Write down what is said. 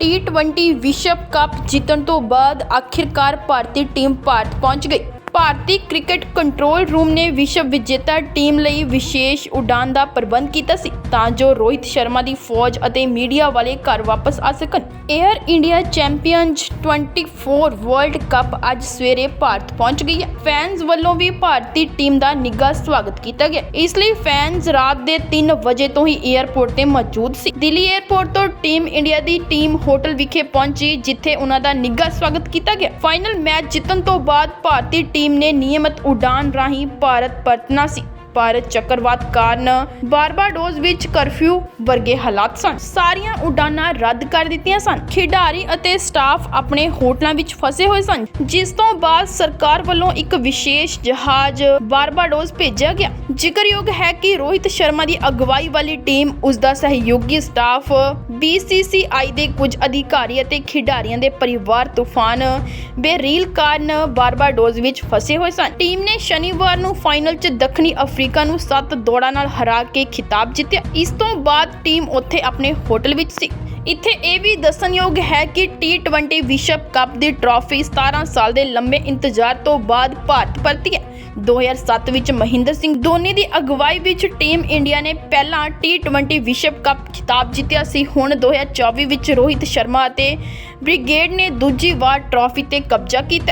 T20 ਵਿਸ਼ਵ cup ਜਿੱਤਣ ਤੋਂ ਬਾਅਦ ਆਖਿਰਕਾਰ ਭਾਰਤੀ ਟੀਮ ਭਾਰਤ ਪਹੁੰਚ ਗਈ। ਭਾਰਤੀ ਕ੍ਰਿਕਟ ਕੰਟਰੋਲ ਰੂਮ ਨੇ ਵਿਸ਼ਵ ਵਿਜੇਤਾ ਟੀਮ ਲਈ ਵਿਸ਼ੇਸ਼ ਉਡਾਨ ਦਾ ਪ੍ਰਬੰਧ ਕੀਤਾ ਸੀ, ਤਾਂ ਜੋ ਰੋਹਿਤ ਸ਼ਰਮਾ ਦੀ ਫੌਜ ਅਤੇ ਮੀਡੀਆ ਵਾਲੇ ਘਰ ਵਾਪਸ ਆ ਸਕਣ। Air India champions 24 world cup ਅੱਜ ਸਵੇਰੇ ਭਾਰਤ ਪਹੁੰਚ ਗਈ ਹੈ। ਫੈਨਸ ਵੱਲੋਂ ਵੀ ਭਾਰਤੀ ਟੀਮ ਦਾ ਨਿੱਘਾ ਸਵਾਗਤ ਕੀਤਾ ਗਿਆ। ਇਸ ਲਈ ਫੈਨਸ ਰਾਤ ਦੇ 3 ਵਜੇ ਤੋਂ ਹੀ 에ਅਰਪੋਰਟ ਤੇ ਮੌਜੂਦ ਸੀ। ਦਿੱਲੀ 에ਅਰਪੋਰਟ ਤੋਂ ਟੀਮ ਇੰਡੀਆ ਦੀ ਟੀਮ ਹੋਟਲ ਵਿਖੇ ਪਹੁੰਚੀ, ਜਿੱਥੇ ਉਹਨਾਂ ਦਾ ਨਿੱਘਾ ਸਵਾਗਤ ਕੀਤਾ ਗਿਆ। ਫਾਈਨਲ ਮੈਚ ਜਿੱਤਣ ਤੋਂ ਬਾਅਦ ਭਾਰਤੀ ਟੀਮ ਨੇ ਨਿਯਮਤ ਉਡਾਨ ਰਾਹੀਂ ਭਾਰਤ ਪਰਤਣਾ ਸੀ। ਪਰ ਚੱਕਰਵਾਤ ਕਾਰਨ ਬਾਰਬਾਡੋਸ ਵਿੱਚ ਕਰਫਿਊ ਵਰਗੇ ਹਾਲਾਤ ਸਨ। ਸਾਰੀਆਂ ਉਡਾਨਾਂ ਰੱਦ ਕਰ ਦਿੱਤੀਆਂ ਸਨ। ਖਿਡਾਰੀ ਅਤੇ ਸਟਾਫ ਆਪਣੇ ਹੋਟਲਾਂ ਵਿੱਚ ਫਸੇ ਹੋਏ ਸਨ। ਜਿਸ ਤੋਂ ਬਾਅਦ ਸਰਕਾਰ ਵੱਲੋਂ ਇੱਕ ਵਿਸ਼ੇਸ਼ ਜਹਾਜ਼ ਬਾਰਬਾਡੋਸ ਭੇਜਿਆ ਗਿਆ। ਜ਼ਿਕਰਯੋਗ ਹੈ ਕਿ ਰੋਹਿਤ ਸ਼ਰਮਾ ਦੀ ਅਗਵਾਈ ਵਾਲੀ ਟੀਮ ਉਸ ਦਾ ਸਹਿਯੋਗੀ ਸਟਾਫ BCCI ਦੇ ਕੁਝ ਅਧਿਕਾਰੀ ਅਤੇ ਖਿਡਾਰੀਆਂ ਦੇ ਪਰਿਵਾਰ ਤੂਫਾਨ, ਬੇਰੀਲ ਕਾਰਨ ਬਾਰਬਾਡੋਸ ਵਿੱਚ ਫਸੇ ਹੋਏ ਸਨ। ਟੀਮ ਨੇ ਸ਼ਨੀਵਾਰ ਨੂੰ ਫਾਈਨਲ 'ਚ ਦੱਖਣੀ ਅਫਰੀਕਾ ਨੂੰ 7 ਦੌੜਾਂ ਨਾਲ ਹਰਾ ਕੇ ਖਿਤਾਬ ਜਿੱਤਿਆ। ਇਸ ਤੋਂ ਬਾਅਦ ਟੀਮ ਉੱਥੇ ਆਪਣੇ ਹੋਟਲ ਵਿੱਚ ਸੀ। ਇੱਥੇ ਇਹ ਵੀ ਦੱਸਣਯੋਗ ਹੈ ਕਿ T20 ਵਿਸ਼ਵ ਕੱਪ ਦੀ ਟਰਾਫੀ 17 ਸਾਲ ਦੇ ਲੰਬੇ ਇੰਤਜ਼ਾਰ ਤੋਂ ਬਾਅਦ ਭਾਰਤ ਪਰਤੀ ਹੈ। 2007 ਵਿੱਚ ਮਹਿੰਦਰ ਸਿੰਘ ਧੋਨੀ ਦੀ ਅਗਵਾਈ ਵਿੱਚ ਟੀਮ ਇੰਡੀਆ ਨੇ ਪਹਿਲਾਂ T20 ਵਿਸ਼ਵ ਕੱਪ ਖਿਤਾਬ ਜਿੱਤਿਆ ਸੀ। ਹੁਣ 2024 ਵਿੱਚ ਰੋਹਿਤ ਸ਼ਰਮਾ ਅਤੇ ਬ੍ਰਿਗੇਡ ਨੇ ਦੂਜੀ ਵਾਰ ਟਰਾਫੀ ਤੇ ਕਬਜ਼ਾ ਕੀਤਾ